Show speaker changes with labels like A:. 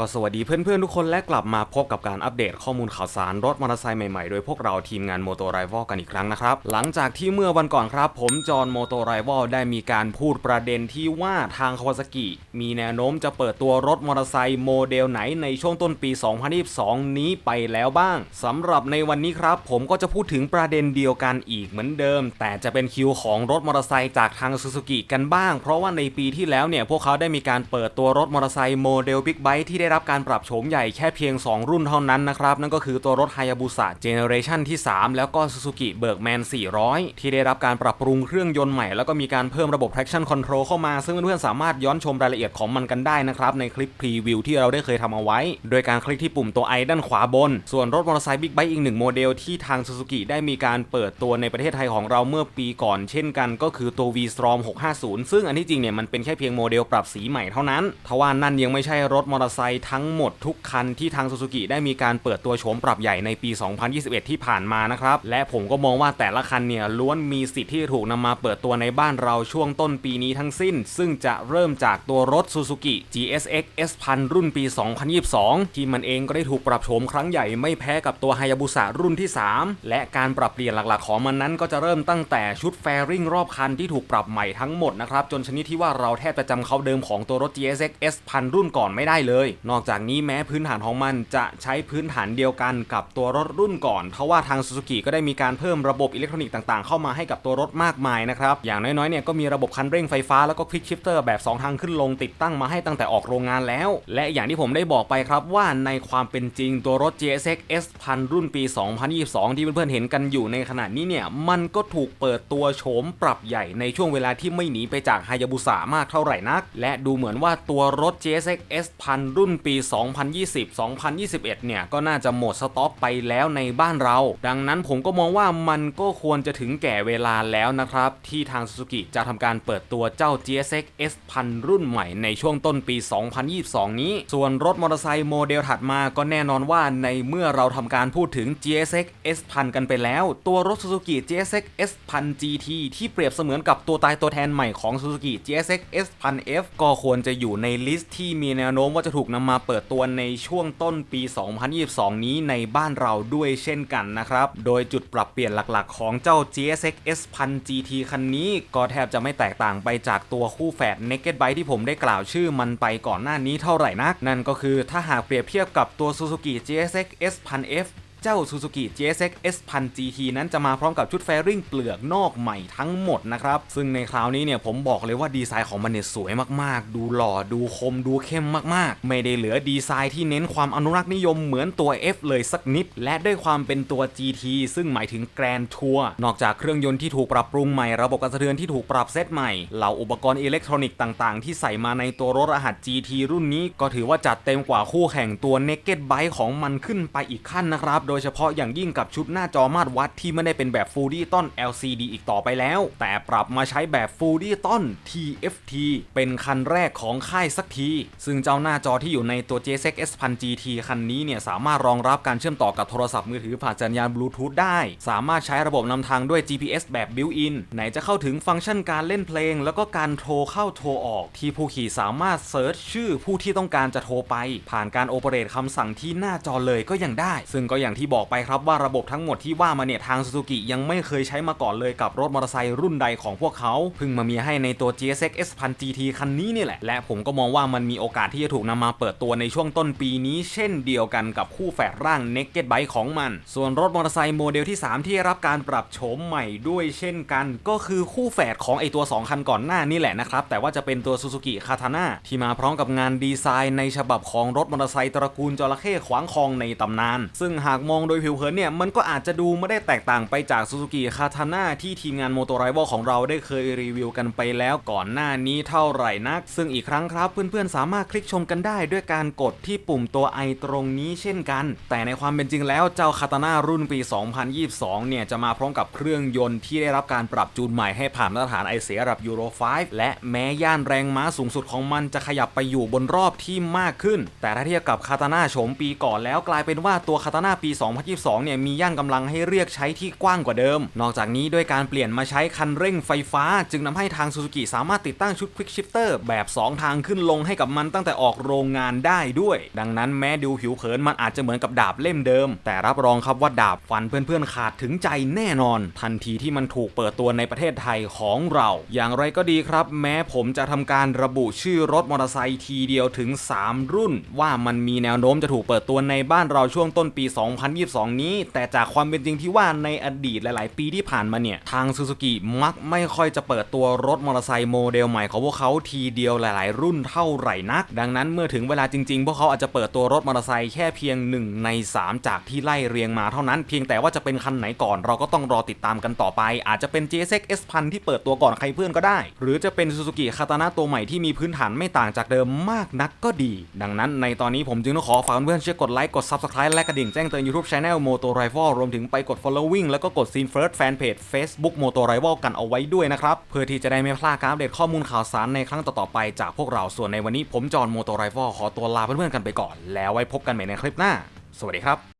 A: ก็สวัสดีเพื่อนๆทุกคนและกลับมาพบกับการอัปเดตข้อมูลข่าวสารรถมอเตอร์ไซค์ใหม่ๆ โดยพวกเราทีมงานโมโตไรวอลกันอีกครั้งนะครับ หลังจากที่เมื่อวันก่อนครับ ผมจอห์นโมโตไรวอลได้มีการพูดประเด็นที่ว่าทางคาวาซากิมีแนวโน้มจะเปิดตัวรถมอเตอร์ไซค์โมเดลไหนในช่วงต้นปี 2022 นี้ไปแล้วบ้างสำหรับในวันนี้ครับ ผมก็จะพูดถึงประเด็นเดียวกันอีกเหมือนเดิม แต่จะเป็นคิวของรถมอเตอร์ไซค์จากทางซูซูกิกันบ้าง เพราะว่าในปีที่แล้วเนี่ยพวกเขาได้มีการเปิดตัวรถมอเตอร์ไซค์โมเดลบิ๊กไบค์ที่ได้รับการปรับโฉมใหญ่แค่เพียง 2 รุ่นเท่านั้นนะครับ นั่นก็คือตัวรถ Hayabusa Generation ที่ 3 แล้วก็ Suzuki Bergman 400 ที่ได้รับการปรับปรุงเครื่องยนต์ใหม่แล้วก็มีการเพิ่มระบบ traction control เข้ามา ซึ่งเพื่อนๆสามารถย้อนชมรายละเอียดของมันกันได้นะครับในคลิปพรีวิวที่เราได้เคยทำเอาไว้ โดยการคลิกที่ปุ่มตัว i ด้านขวาบน ส่วนรถมอเตอร์ไซค์บิ๊กไบค์อีกหนึ่งโมเดลที่ทาง Suzuki ได้มีการเปิดตัวในประเทศไทยของเราเมื่อปีก่อน เช่นกันก็คือตัว V-Strom 650 ซึ่งอันที่จริงเนี่ยมันเป็นแค่เพียงโมเดลปรับสีใหม่เท่านั้นทว่านั่นยังไม่ใช่รถมอเตอร์ไซค์ทั้งหมดทุกคันที่ทาง Suzuki ได้มีการเปิดตัวโฉมปรับใหญ่ในปี 2021 ที่ผ่านมานะครับ และผมก็มองว่าแต่ละคันเนี่ยล้วนมีสิทธิ์ที่ถูกนำมาเปิดตัวในบ้านเราช่วงต้นปีนี้ทั้งสิ้น ซึ่งจะเริ่มจากตัวรถ Suzuki GSX S1000 รุ่นปี 2022 ที่มันเองก็ได้ถูกปรับโฉมครั้งใหญ่ไม่แพ้กับตัว Hayabusa รุ่นที่ 3 และการปรับเปลี่ยนหลักๆ ของมันนั้นก็จะเริ่มตั้งแต่ชุดแฟริงรอบคันที่ถูกปรับใหม่ทั้งหมดนะครับจนชนิดที่ว่าเราแทบจะจำเขาเดิมของตัวรถ GSX S1000 รุ่นก่อนไม่ได้เลยนอกจากนี้แม้พื้นฐานของมันจะใช้พื้นฐานเดียวกันกับตัวรถรุ่นก่อนทว่าทาง Suzuki ก็ได้มีการเพิ่มระบบอิเล็กทรอนิกส์ต่างๆ เข้ามาให้กับตัวรถมากมายนะครับอย่างน้อยๆเนี่ยก็มีระบบคันเร่งไฟฟ้าแล้วก็ควิกชิฟเตอร์แบบ 2 ทางขึ้นลงติดตั้งมาให้ตั้งแต่ออกโรงงานแล้ว และอย่างที่ผมได้บอกไปครับว่าในความเป็นจริงตัวรถ GSX S1000 รุ่นปี 2022 ที่เพื่อนๆเห็นกันอยู่ในขณะนี้เนี่ยมันก็ถูกเปิดตัวโฉมปรับใหญ่ในช่วงเวลาที่ไม่หนีไปจาก Hayabusa มากเท่าไหร่นัก และดูเหมือนว่าตัวรถ GSX S1000 รุ่นปี 2020-2021 เนี่ย ก็น่าจะหมดสต็อกไปแล้วในบ้านเรา ดังนั้นผมก็มองว่ามันก็ควรจะถึงแก่เวลาแล้วนะครับ ที่ทาง Suzuki จะทำการเปิดตัวเจ้า GSX S1000 รุ่นใหม่ในช่วงต้นปี 2022 นี้ ส่วนรถมอเตอร์ไซค์โมเดลถัดมาก็แน่นอนว่าในเมื่อเราทำการพูดถึง GSX S1000 กันไปแล้ว ตัวรถ Suzuki GSX S1000 GT ที่เปรียบเสมือนกับตัวตายตัวแทนใหม่ของ Suzuki GSX S1000F ก็ควรจะอยู่ในลิสต์ที่มีแนวโน้มว่าจะถูกนำมาเปิดตัวในช่วงต้นปี 2022 นี้ในบ้านเราด้วยเช่นกันนะครับ โดยจุดปรับเปลี่ยนหลักๆ ของเจ้า GSX S1000 GT คันนี้ ก็แทบจะไม่แตกต่างไปจากตัวคู่แฝด Naked Bike ที่ผมได้กล่าวชื่อมันไปก่อนหน้านี้เท่าไหร่นัก นั่นก็คือถ้าหากเปรียบเทียบกับตัว Suzuki GSX S1000F เจ้า Suzuki GSX S1000 GT นั้นจะมาพร้อมกับชุดแฟริ่งเปลือกนอกใหม่ทั้งหมดนะครับ ซึ่งในคราวนี้เนี่ยผมบอกเลยว่าดีไซน์ของมันเนี่ยสวยมากๆ ดูหล่อดูคมดูเข้มมากๆ ไม่ได้เหลือดีไซน์ที่เน้นความอนุรักษ์นิยมเหมือนตัว F เลยสักนิด และด้วยความเป็นตัว GT ซึ่งหมายถึง Grand Tour นอกจากเครื่องยนต์ที่ถูกปรับปรุงใหม่ระบบกรสะเทือนที่ถูกปรับเซตใหม่เหล่าอุปกรณ์อิเล็กทรอนิกส์ต่างๆ ที่ใส่มาในตัวรถรหัส GT รุ่นนี้ ก็ถือว่าจัดเต็มกว่าคู่แข่งตัว Naked Bike ของมันขึ้นไปอีกขั้นนะครับโดยเฉพาะอย่างยิ่งกับชุดหน้าจอมาตรวัดที่ไม่ได้เป็นแบบ Full Digital LCD อีกต่อไปแล้ว แต่ปรับมาใช้แบบ Full Digital TFT เป็นคันแรกของค่ายสักที ซึ่งเจ้าหน้าจอที่อยู่ในตัว JSX S1000 GT คันนี้เนี่ยสามารถรองรับการเชื่อมต่อกับโทรศัพท์มือถือผ่านสัญญาณบลูทูธได้ สามารถใช้ระบบนำทางด้วย GPS แบบ built-in ไหนจะเข้าถึงฟังก์ชันการเล่นเพลง แล้วก็การโทรเข้าโทรออก ที่ผู้ขี่สามารถเซิร์ชชื่อผู้ที่ต้องการจะโทรไป ผ่านการโอเปเรตคำสั่งที่หน้าจอเลยก็ยังได้ ซึ่งก็อย่างที่ที่บอกไปครับว่าระบบทั้งหมดที่ว่ามาเนี่ยทาง Suzuki ยังไม่เคยใช้มาก่อนเลยกับรถมอเตอร์ไซค์รุ่นใดของพวกเขาเพิ่งมามีให้ในตัว GSX S1000 GT คันนี้นี่แหละ และผมก็มองว่ามันมีโอกาสที่จะถูกนำมาเปิดตัวในช่วงต้นปีนี้ เช่นเดียวกันกับคู่แฝดร่าง Naked Bike ของมัน ส่วนรถมอเตอร์ไซค์โมเดลที่ 3 ที่รับการปรับโฉมใหม่ด้วยเช่นกัน ก็คือคู่แฝดของไอตัว 2 คันก่อนหน้านี่แหละนะครับ แต่ว่าจะเป็นตัว Suzuki Katana ที่มาพร้อมกับงานดีไซน์ในฉบับของรถมอเตอร์ไซค์ตระกูลจระเข้ขวางคลองในตำนาน ซึ่งหากมองโดยผิวเผินเนี่ย มันก็อาจจะดูไม่ได้แตกต่างไปจาก Suzuki Katana ที่ทีมงาน Moto Rival ของเราได้เคยรีวิวกันไปแล้วก่อนหน้านี้เท่าไหร่นัก ซึ่งอีกครั้งครับ เพื่อนๆ สามารถคลิกชมกันได้ด้วยการกดที่ปุ่มตัว i ตรงนี้เช่นกัน แต่ในความเป็นจริงแล้วเจ้า Katana รุ่นปี 2022 เนี่ย จะมาพร้อมกับเครื่องยนต์ที่ได้รับการปรับจูนใหม่ให้ผ่านมาตรฐานไอเสียระดับ Euro 5และแม้ย่านแรงม้าสูงสุดของมันจะขยับไปอยู่บนรอบที่มากขึ้น แต่ถ้าเทียบกับ Katana โฉมปีก่อนแล้วกลายเป็นว่าตัว Katana ปี2022 เนี่ยมีย่านกำลังให้เรียกใช้ที่กว้างกว่าเดิม นอกจากนี้ด้วยการเปลี่ยนมาใช้คันเร่งไฟฟ้า จึงทำให้ทาง Suzuki สามารถติดตั้งชุด Quick Shifter แบบ 2 ทางขึ้นลงให้กับมันตั้งแต่ออกโรงงานได้ด้วย ดังนั้นแม้ดูผิวเผินมันอาจจะเหมือนกับดาบเล่มเดิม แต่รับรองครับว่าดาบฟันเพื่อนๆขาดถึงใจแน่นอน ทันทีที่มันถูกเปิดตัวในประเทศไทยของเรา อย่างไรก็ดีครับ แม้ผมจะทำการระบุชื่อรถมอเตอร์ไซค์ทีเดียวถึง 3 รุ่น ว่ามันมีแนวโน้มจะถูกเปิดตัวในบ้านเราช่วงต้นปี 2 0 2022 นี้ แต่จากความเป็นจริงที่ว่าในอดีตหลาย ๆ ปีที่ผ่านมาเนี่ย ทาง Suzuki มักไม่ค่อยจะเปิดตัวรถมอเตอร์ไซค์โมเดลใหม่ของพวกเขาทีเดียวหลาย ๆ รุ่นเท่าไหร่นัก ดังนั้นเมื่อถึงเวลาจริง ๆ พวกเขาอาจจะเปิดตัวรถมอเตอร์ไซค์แค่เพียง 1 ใน 3 จากที่ไล่เรียงมาเท่านั้น เพียงแต่ว่าจะเป็นคันไหนก่อนเราก็ต้องรอติดตามกันต่อไป อาจจะเป็น GSX S พันที่เปิดตัวก่อนใครเพื่อนก็ได้ หรือจะเป็น Suzuki Katana ตัวใหม่ที่มีพื้นฐานไม่ต่างจากเดิมมากนักก็ดี ดังนั้นในตอนนี้ผมจึงต้องขอฝากเพื่อนๆช่วยกดไลค์กด Subscribe และกระดิ่งแจ้งเตือน YouTube Channel Moto Rival รวมถึงไปกด following แล้วก็กด Scene First Fanpage Facebook Moto Rival กันเอาไว้ด้วยนะครับ เพื่อที่จะได้ไม่พลาดการอัปเดตข้อมูลข่าวสารในครั้งต่อๆไปจากพวกเราส่วนในวันนี้ผมจอห์นโมโตไรฟอลขอตัวลาเพื่อนๆกันไปก่อน แล้วไว้พบกันใหม่ในคลิปหน้า สวัสดีครับ